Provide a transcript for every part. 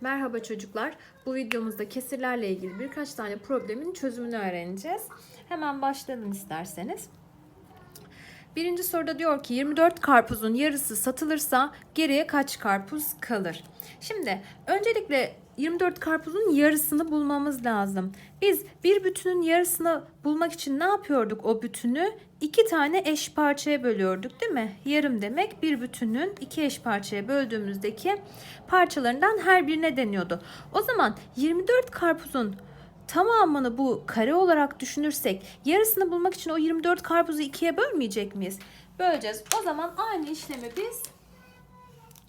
Merhaba çocuklar. Bu videomuzda kesirlerle ilgili birkaç tane problemin çözümünü öğreneceğiz. Hemen başlayalım isterseniz. Birinci soruda diyor ki 24 karpuzun yarısı satılırsa geriye kaç karpuz kalır? Şimdi öncelikle 24 karpuzun yarısını bulmamız lazım. Biz bir bütünün yarısını bulmak için ne yapıyorduk o bütünü? iki tane eş parçaya bölüyorduk değil mi? Yarım demek bir bütünün iki eş parçaya böldüğümüzdeki parçalarından her birine deniyordu. O zaman 24 karpuzun tamamını bu kare olarak düşünürsek yarısını bulmak için o 24 karpuzu ikiye bölmeyecek miyiz? Böleceğiz. O zaman aynı işlemi biz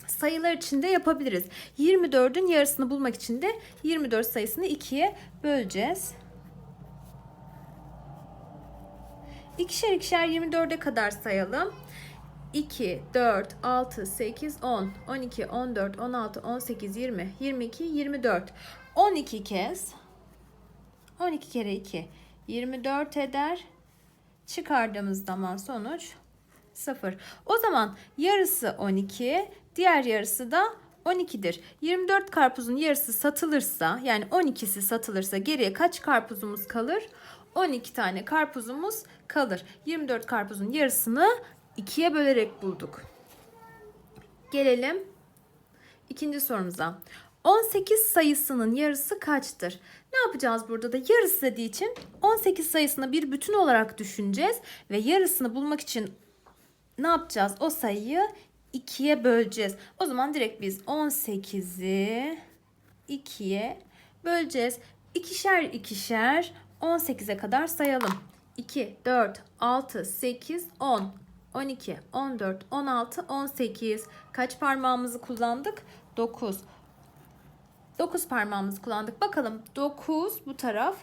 sayılar içinde yapabiliriz. 24'ün yarısını bulmak için de 24 sayısını ikiye böleceğiz. İkişer ikişer 24'e kadar sayalım. 2, 4, 6, 8, 10, 12, 14, 16, 18, 20, 22, 24. 12 kez 12 kere 2 24 eder. Çıkardığımız zaman sonuç 0. O zaman yarısı 12, diğer yarısı da 12'dir. 24 karpuzun yarısı satılırsa yani 12'si satılırsa geriye kaç karpuzumuz kalır? 12 tane karpuzumuz kalır. 24 karpuzun yarısını 2'ye bölerek bulduk. Gelelim ikinci sorumuza. 18 sayısının yarısı kaçtır? Ne yapacağız burada da? Yarısı dediği için 18 sayısını bir bütün olarak düşüneceğiz ve yarısını bulmak için ne yapacağız? O sayıyı 2'ye böleceğiz. O zaman direkt biz 18'i 2'ye böleceğiz. İkişer ikişer 18'e kadar sayalım. 2, 4, 6, 8, 10, 12, 14, 16, 18. Kaç parmağımızı kullandık? 9. 9 parmağımızı kullandık. Bakalım 9 bu taraf,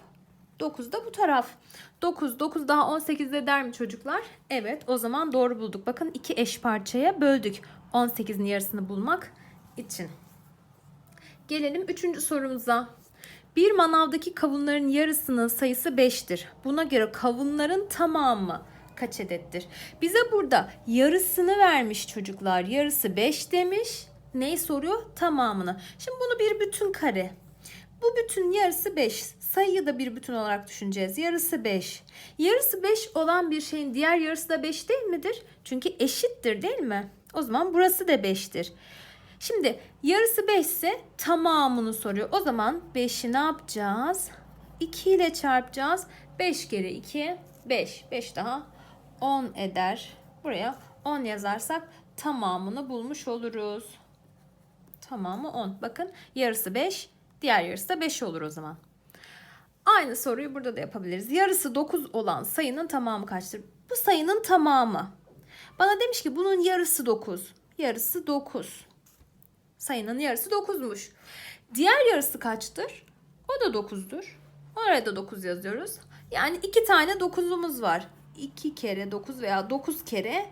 9 da bu taraf. 9, 9 daha 18 eder mi çocuklar? Evet o zaman doğru bulduk. Bakın iki eş parçaya böldük 18'in yarısını bulmak için. Gelelim üçüncü sorumuza. Bir manavdaki kavunların yarısının sayısı 5'tir. Buna göre kavunların tamamı kaç adettir? Bize burada yarısını vermiş çocuklar. Yarısı 5 demiş. Neyi soruyor? Tamamını. Şimdi bunu bir bütün kare. Bu bütün yarısı 5. Sayıyı da bir bütün olarak düşüneceğiz. Yarısı 5. Yarısı 5 olan bir şeyin diğer yarısı da 5 değil midir? Çünkü eşittir değil mi? O zaman burası da 5'tir. Şimdi yarısı 5 ise tamamını soruyor. O zaman 5'i ne yapacağız? 2 ile çarpacağız. 5 kere 2 5. 5 daha 10 eder. Buraya 10 yazarsak tamamını bulmuş oluruz. Tamamı 10. Bakın yarısı 5, diğer yarısı da 5 olur o zaman. Aynı soruyu burada da yapabiliriz. Yarısı 9 olan sayının tamamı kaçtır? Bu sayının tamamı. Bana demiş ki bunun yarısı 9. Yarısı 9. Sayının yarısı 9'muş. Diğer yarısı kaçtır? O da 9'dur. Oraya da 9 yazıyoruz. Yani iki tane 9'umuz var. 2 kere 9 veya 9 kere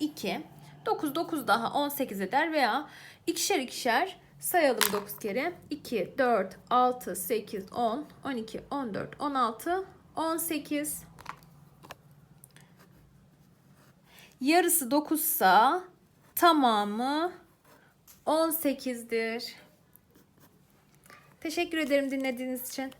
2. 9 9 daha 18 eder veya ikişer ikişer sayalım 9 kere. 2, 4, 6, 8, 10, 12, 14, 16, 18. Yarısı 9 sa tamamı 18'dir. Teşekkür ederim dinlediğiniz için.